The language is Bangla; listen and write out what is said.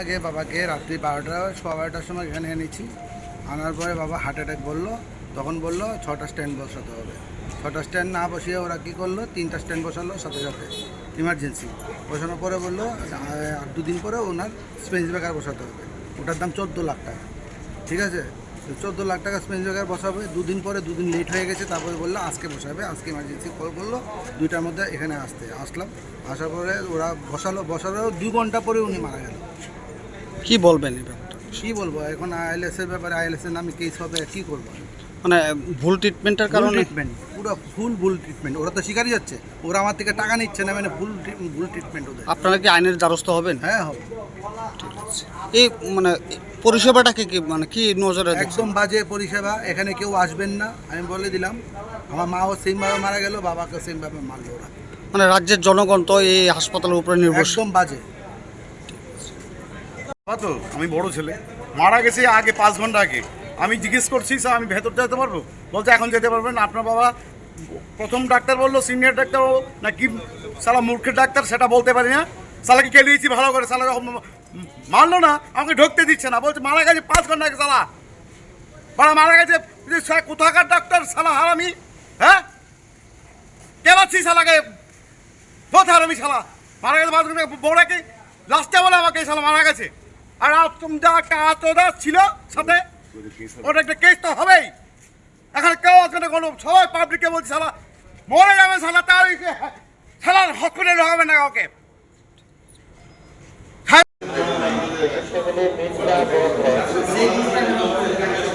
আগে বাবাকে রাত্রি বারোটা, সোয়া বারোটার সময় এখানে এনেছি আনার পরে বাবা হার্ট অ্যাটাক বলল, তখন বলল ছটা স্ট্যান্ড বসাতে হবে। ছটা স্ট্যান্ড না বসিয়ে ওরা কী করল, তিনটা স্ট্যান্ড বসালো সাথে সাথে ইমার্জেন্সি বসানোর পরে বলল আর দুদিন পরে ওনার স্পেন্স ব্রেকার বসাতে হবে। ওটার দাম চোদ্দ লাখ টাকা। ঠিক আছে? চোদ্দ লাখ টাকা স্পেন্স ব্রেকার বসাবে। দুদিন পরে দুদিন লেট হয়ে গেছে, তারপরে বলল আজকে বসাবে। আজকে ইমার্জেন্সি কল করল। দুইটার মধ্যে এখানে আসতে, আসলাম। আসার পরে ওরা বসালো। বসালো দুই ঘণ্টা পরে উনি মারা গেল। কি বলবেন এই ব্যাপারটা? কি বলব এখন আইএলএস এর ব্যাপারে আইএলএস এর নামে কেস হবে কি করব? মানে ভুল ট্রিটমেন্টের কারণে? ট্রিটমেন্ট পুরো ফুল ভুল ট্রিটমেন্ট ওরা তো শিকারই যাচ্ছে ওরা আমার থেকে টাকা নিচ্ছে না মানে ফুল ভুল ট্রিটমেন্ট ওদের। আপনারা কি আইনের দ্বারস্থ হবেন? হ্যাঁ হবে। এই মানে পরিষেবাটাকে কি মানে কি নজরে একদম বাজে পরিষেবা এখানে কেউ আসবেন না আমি বলে দিলাম। আমার মাও সেমভাবে মারা গেল বাবাকে সেমভাবে মারলো ওরা। মানে রাজ্যের জনগণ তো এই হাসপাতালের উপরে নির্ভরশীল। একদম বাজে। তো, আমি বড় ছেলে। মারা গেছে আগে, পাঁচ ঘণ্টা আগে। আমি জিজ্ঞেস করছি, স্যার, আমি ভেতর যেতে পারব? বলছে, এখন যেতে পারবেন আপনার বাবা প্রথম ডাক্তার বলল, সিনিয়র ডাক্তার না কি সালা মূর্খের ডাক্তার? সেটা বলতে পারি না। সালাকে কেলিয়েছি ভালো করে সালা যখন মারলো না, আমাকে ঢুকতে দিচ্ছে না। বলছে, মারা গেছে পাঁচ ঘণ্টা আগে সালা। বাড়া, মারা গেছে। কোথাকার ডাক্তার সালা হারামি? হ্যাঁ? কেলাচ্ছি সালাকে? কোথায় হারামি সালা। মারা গেছে পাঁচ ঘণ্টা বউরাকে লাস্টে বলে আমাকে সালা মারা গেছে। আর আজ যা একটা ছিল সাথে ওটা একটা কেস তো হবেই এখন কেউ আসবে কোনো, সবাই পাবলিককে বলছে, শালা, মরে যাবে শালা সালার শালার হসপিটাল হবে না কাউকে Thank.